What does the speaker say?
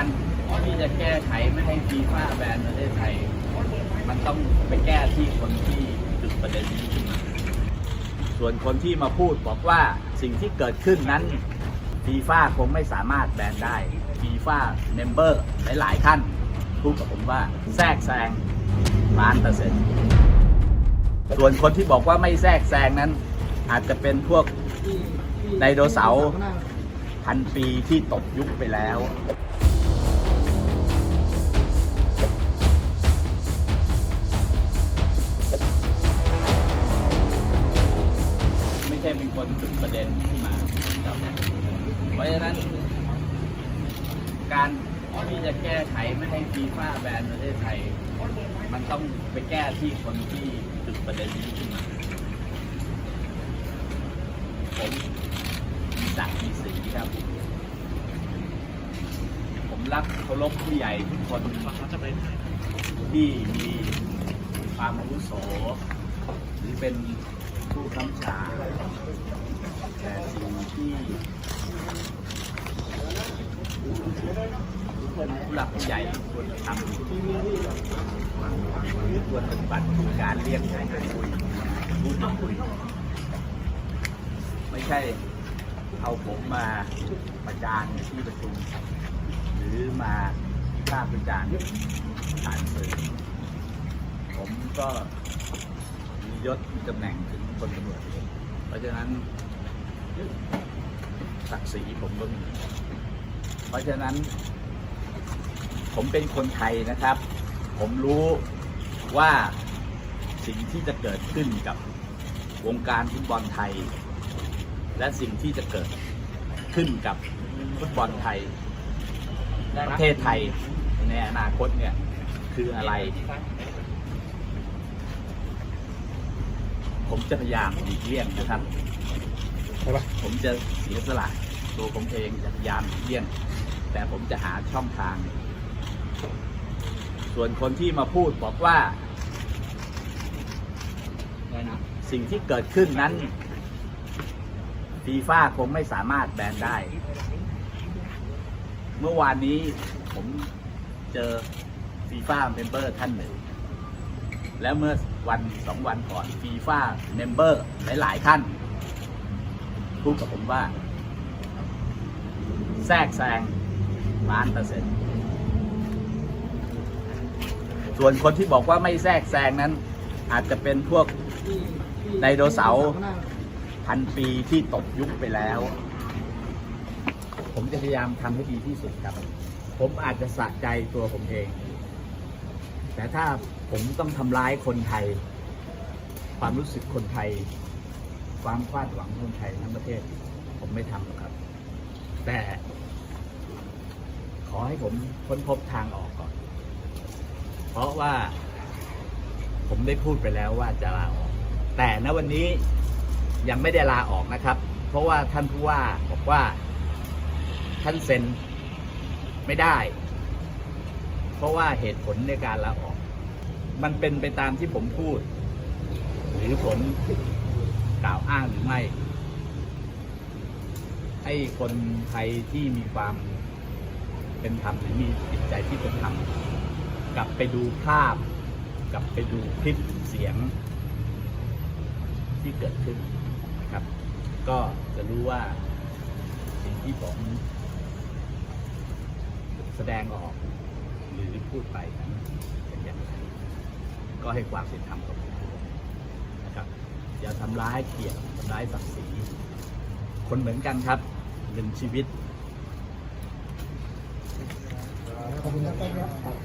การที่จะแก้ไขไม่ให้ฟีฟ่าแบนประเทศไทย มันต้องไปแก้ที่คนที่จุดประเด็นนี้ขึ้นมาส่วนคนที่มาพูดบอกว่าสิ่งที่เกิดขึ้นนั้นฟีฟ่าคงไม่สามารถแบนได้ฟีฟ่าเมมเบอร์หลาย ๆ ท่านพูดกับผมว่าแทรกแซงล้านเปอร์เซ็นต์ส่วนคนที่บอกว่าไม่แทรกแซงนั้น อาจจะเป็นพวกไดโนเสาร์พันปีที่ตกยุคไปแล้ว ประเด็นขึ้นมาครับเพราะฉะนั้น การที่จะแก้ไขไม่ให้ฟีฟ่าแบนประเทศไทย มันต้องไปแก้ที่คนที่จุดประเด็นนี้ขึ้นมาผมมีศักดิ์มีสีครับ ผมรักเคารพผู้ใหญ่ทุกคนที่มีความอาวุโสหรือเป็น ผู้คำชาแต่สิ่งที่ผู้หลักผู้ใหญ่ควรทำหรือควรปฏิบัติคือการเรียกให้คุยพูดคุย ไม่ใช่เอาผมมาประจานในที่ประชุม หรือมาวิพากษ์วิจารณ์ผ่านสื่อผมก็ ยศมีตำแหน่งถึงคนตำรวจเอกเพราะฉะนั้นศักดิ์ศรีผมก็มีเพราะฉะนั้น ผมเป็นคนไทยนะครับ ผมรู้ว่าสิ่งที่จะเกิดขึ้นกับวงการฟุตบอลไทย และสิ่งที่จะเกิดขึ้นกับฟุตบอลไทยประเทศไทยในอนาคตเนี่ยคืออะไร ผมจะพยายามหลีกเลี่ยงนะครับใช่ปะผมจะเสียสละตัวผมเองจะพยายามหลีกเลี่ยง แต่ผมจะหาช่องทาง ส่วนคนที่มาพูดบอกว่า สิ่งที่เกิดขึ้นนั้นฟีฟ่าคงไม่สามารถแบนได้ เมื่อวานนี้ผมเจอฟีฟ่าเมมเบอร์ท่านหนึ่ง แล้วเมื่อวันสองวันก่อนฟีฟ่าเมมเบอร์หลาย ๆ ท่าน พูดกับผมว่า แทรกแซงล้านเปอร์เซ็นต์ส่วนคนที่บอกว่าไม่แทรกแซงนั้น อาจจะเป็นพวกไดโนเสาร์พันปีที่ตกยุคไปแล้ว ผมจะพยายามทำให้ดีที่สุดครับ ผมอาจจะสะใจตัวผมเอง แต่ถ้าผมต้องทำร้ายคนไทย ความรู้สึกคนไทย ความคาดหวังคนไทยทั้งประเทศ ผมไม่ทำหรอกครับ แต่ ขอให้ผมค้นพบทางออกก่อน เพราะว่า ผมได้พูดไปแล้วว่าจะลาออก แต่ณวันนี้ยังไม่ได้ลาออกนะครับ เพราะว่าท่านผู้ว่าบอกว่าท่านเซ็นไม่ได้ เพราะว่าเหตุผลในการลาออก มันเป็นไปตามที่ผมพูด หรือผลกล่าวอ้างหรือไม่ให้คนไทยที่มีความเป็นธรรมหรือมีจิตใจที่เป็นธรรมกลับไปดูภาพ กลับไปดูคลิปเสียงที่เกิดขึ้นนะครับ ก็จะรู้ว่าสิ่งที่ผมแสดงออก รือพูดไปนั้นเป็นอย่างไรก็ให้ความเป็นธรรมกับผมนะครับ อย่าทำร้ายเกียรติทำร้ายศักดิ์ศรีคนเหมือนกันครับหนึ่งชีวิตขอบคุณครับ